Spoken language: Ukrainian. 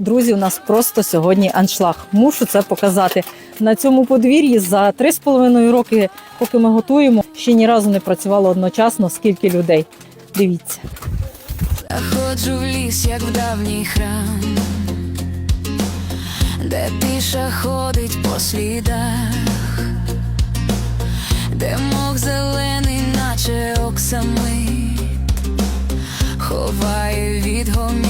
Друзі, у нас просто сьогодні аншлаг. Мушу це показати. На цьому подвір'ї за 3,5 роки, поки ми готуємо, ще ні разу не працювало одночасно скільки людей. Дивіться. Заходжу в ліс, як в давній храм, де тиша ходить по слідах, де мох зелений, наче оксамит, ховає відгомін століть,